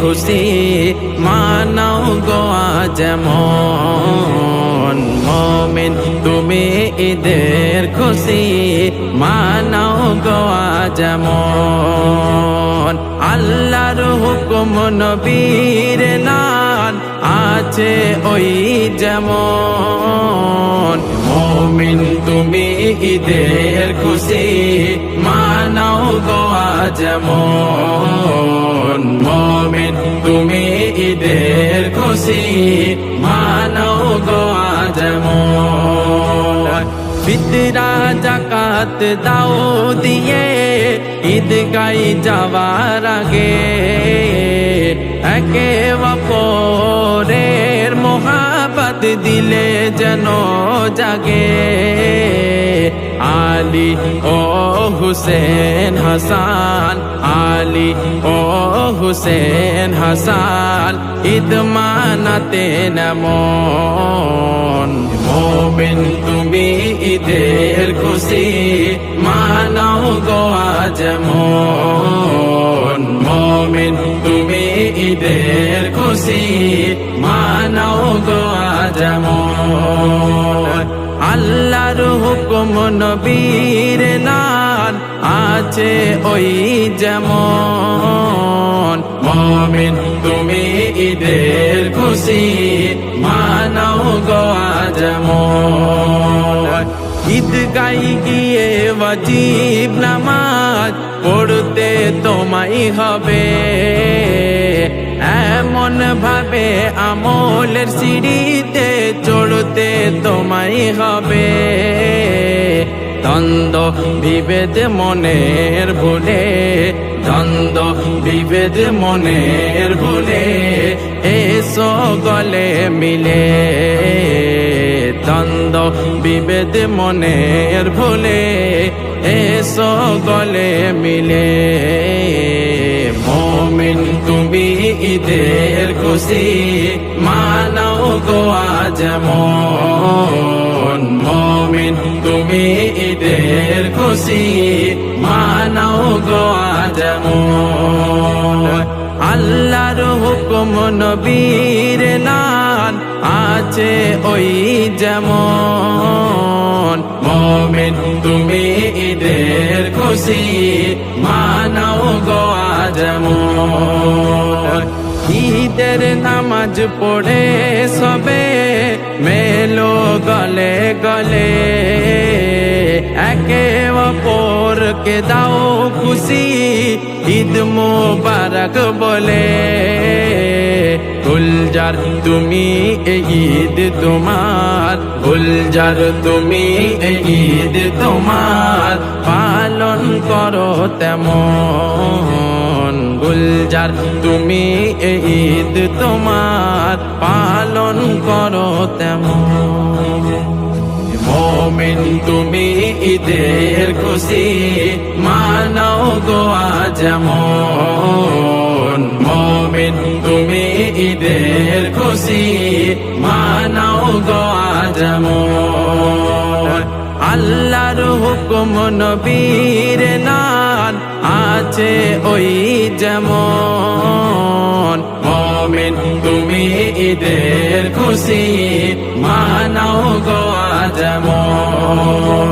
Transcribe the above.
খুশি, মানাও গোয়া যেমন মমিন, তুমি ঈদের খুশি, মানাও গোয়া যেমন আল্লাহর হুকুম নবীর নান আছে ওই যেমন। মমিন, তুমি ঈদের খুশি, মানাও গোয়া যেমন। মমিন, তুমি ঈদের খুশি, মানাও গোয়া যেমন। ফিতরা জাকাত দাও দিয়ে ঈদ গাই যাওয়ার আগে, একে মোহাবত দিলে যেন জাগে। আলী ও হুসেন হাসান, আলী ও হুসেন হাসান, ঈদ মানাতে নমন। মোবিন তুমি ঈদের খুশি, মানাও গোয়া যেমন মমিন, তুমি ঈদের খুশি, মানাও গোয়া যেমন আল্লাহর হুকুম নবীর নান আছে ওই যেমন। মমিন, তুমি ঈদের খুশি, মানাও গোয়া যেমন ঈদ গাই গিয়ে ওয়াজিব নামাজ পড়তে তোমায় হবে। এমন ভাবে আমলের সিঁড়িতে চড়তে তোমায় হবে। দ্বন্দ্ব, বিভেদ মনের ভুলে, দ্বন্দ্ব, বিভেদ মনের ভুলে, এসো গলে মিলে। দ্বন্দ্ব, বিভেদ মনের ভুলে, এসো গলে মিলে। ঈদের খুশি মানাও গোয়া যেমন মমিন, তুমি ঈদের খুশি মানাও গোয়া যেমন আল্লাহর হুকুম নবীর নান আছে ওই যেমন। মমিন, তুমি ঈদের খুশি মানাও গোয়া যেমন ঈদের নামাজ পড়ে সবে, মেলো গলে গলে। একে অপরকে দাও খুশি, ঈদ মোবারক বলে। গুলজার তুমি ঈদ তোমার, গুলজার তুমি ঈদ তোমার। পালন করো তেমন গুলজার তুমি ঈদ তোমার পালন করো তেমন। মমিন, তুমি ঈদের খুশি, মানাও গোয়া যেমন। মমিন, তুমি ঈদের খুশি, মানাও গোয়া যেমন। আল্লাহর হুকুম নবীর নান আছে ওই যেমন মমিন তুমি ঈদের খুশি মানাও গোয়া যেমন